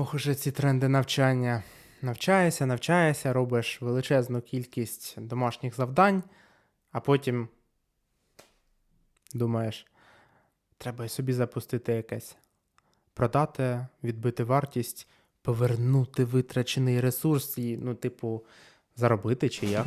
Ох, уже ці тренди навчання. Навчаєшся, навчаєшся, робиш величезну кількість домашніх завдань, а потім думаєш, треба і собі запустити якесь. Продати, відбити вартість, повернути витрачений ресурс і, ну, типу, заробити чи як.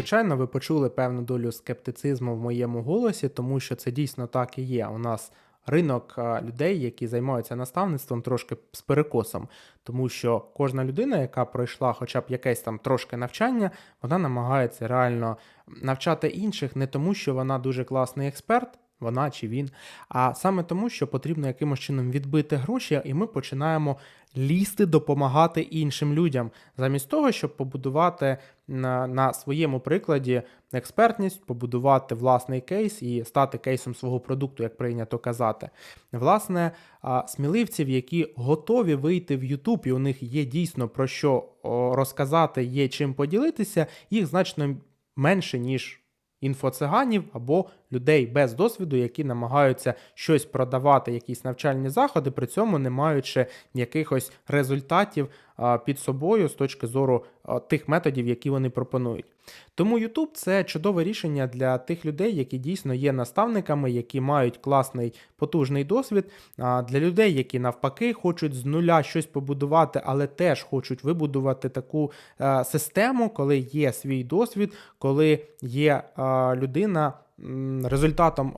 Звичайно, ви почули певну долю скептицизму в моєму голосі, тому що це дійсно так і є. У нас ринок людей, які займаються наставництвом, трошки з перекосом, тому що кожна людина, яка пройшла хоча б якесь там трошки навчання, вона намагається реально навчати інших не тому, що вона дуже класний експерт. Вона чи він, а саме тому, що потрібно якимось чином відбити гроші, і ми починаємо лізти, допомагати іншим людям, замість того, щоб побудувати на, на своєму прикладі експертність, побудувати власний кейс і стати кейсом свого продукту, як прийнято казати. Власне, сміливців, які готові вийти в YouTube, і у них є дійсно про що розказати, є чим поділитися, їх значно менше, ніж інфоциганів або людей без досвіду, які намагаються щось продавати, якісь навчальні заходи, при цьому не маючи якихось результатів під собою з точки зору тих методів, які вони пропонують. Тому YouTube це чудове рішення для тих людей, які дійсно є наставниками, які мають класний потужний досвід. А для людей, які навпаки хочуть з нуля щось побудувати, але теж хочуть вибудувати таку е, систему, коли є свій досвід, коли є е, людина. Результатом,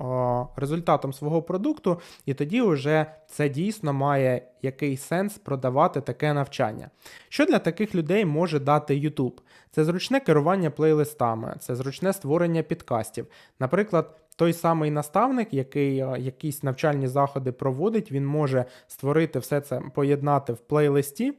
результатом свого продукту, і тоді вже це дійсно має який сенс продавати таке навчання. Що для таких людей може дати YouTube? Це зручне керування плейлистами, це зручне створення підкастів. Наприклад, той самий наставник, який якісь навчальні заходи проводить, він може створити все це, поєднати в плейлисті,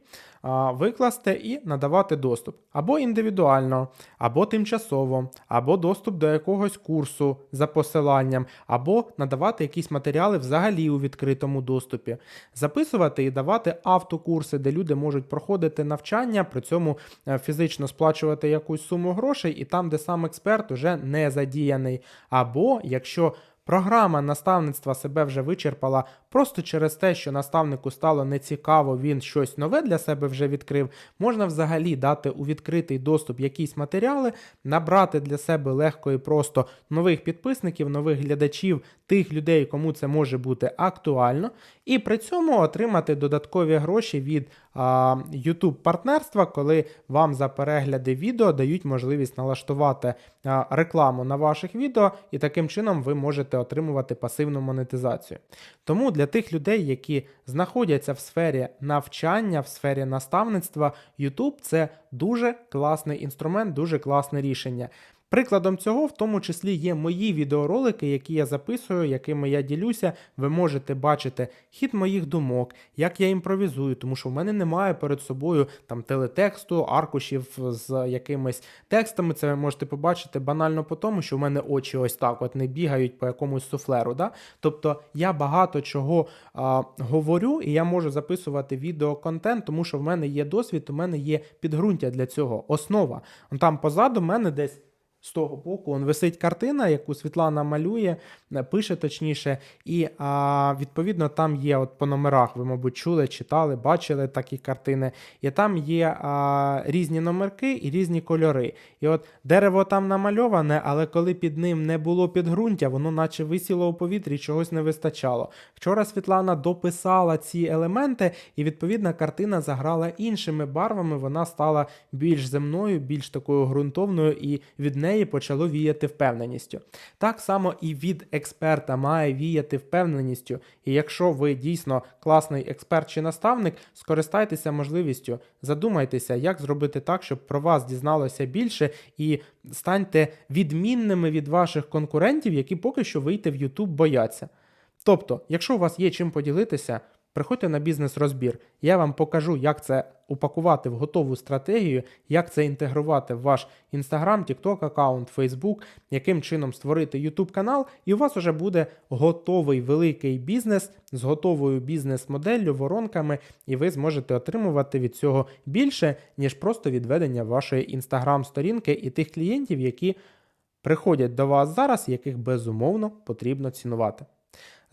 викласти і надавати доступ або індивідуально, або тимчасово, або доступ до якогось курсу за посиланням, або надавати якісь матеріали взагалі у відкритому доступі, записувати і давати автокурси, де люди можуть проходити навчання, при цьому е, фізично сплачувати якусь суму грошей, і там, де сам експерт уже не задіяний. Або якщо Програма наставництва себе вже вичерпала просто через те, що наставнику стало нецікаво, він щось нове для себе вже відкрив. Можна взагалі дати у відкритий доступ якісь матеріали, набрати для себе легко і просто нових підписників, нових глядачів, тих людей, кому це може бути актуально, і при цьому отримати додаткові гроші від а, YouTube партнерства, коли вам за перегляди відео дають можливість налаштувати а, рекламу на ваших відео, і таким чином ви можете отримувати пасивну монетизацію. Тому для тих людей, які знаходяться в сфері навчання, в сфері наставництва, YouTube це дуже класний інструмент, дуже класне рішення. Прикладом цього, в тому числі, є мої відеоролики, які я записую, якими я ділюся. Ви можете бачити хід моїх думок, як я імпровізую, тому що в мене немає перед собою там телетексту, аркушів з якимись текстами. Це ви можете побачити банально по тому, що в мене очі ось так от не бігають по якомусь суфлеру. Да? Тобто я багато чого а, говорю, і я можу записувати відеоконтент, тому що в мене є досвід, у мене є підґрунтя для цього, основа. Там позаду мене десь. З того боку он висить картина, яку Світлана малює, е, пише точніше, і а, відповідно там є от по номерах, ви, мабуть, чули, читали, бачили такі картини. І там є а, різні номерки і різні кольори. І от дерево там намальоване, але коли під ним не було підґрунтя, воно наче висіло у повітрі, чогось не вистачало. Вчора Світлана дописала ці елементи, і відповідно картина заграла іншими барвами. Вона стала більш земною, більш такою ґрунтовною, і від неї почало віяти впевненістю. Так само і від експерта має віяти впевненістю. І якщо ви дійсно класний експерт чи наставник, скористайтеся можливістю, задумайтеся, як зробити так, щоб про вас дізналося більше, і станьте відмінними від ваших конкурентів, які поки що вийти в YouTube бояться. Тобто, якщо у вас є чим поділитися, приходьте на бізнес-розбір. Я вам покажу, як це упакувати в готову стратегію, як це інтегрувати в ваш Instagram, TikTok аккаунт, Facebook, яким чином створити YouTube канал, і у вас вже буде готовий великий бізнес з готовою бізнес-моделлю, воронками, і ви зможете отримувати від цього більше, ніж просто відведення вашої Instagram сторінки і тих клієнтів, які приходять до вас зараз, яких безумовно потрібно цінувати.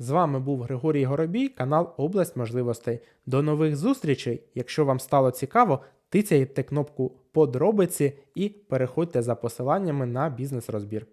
З вами був Григорій Горобій, канал Область можливостей. До нових зустрічей. Якщо вам стало цікаво, тицяйте кнопку подробиці і переходьте за посиланнями на бізнес-розбір.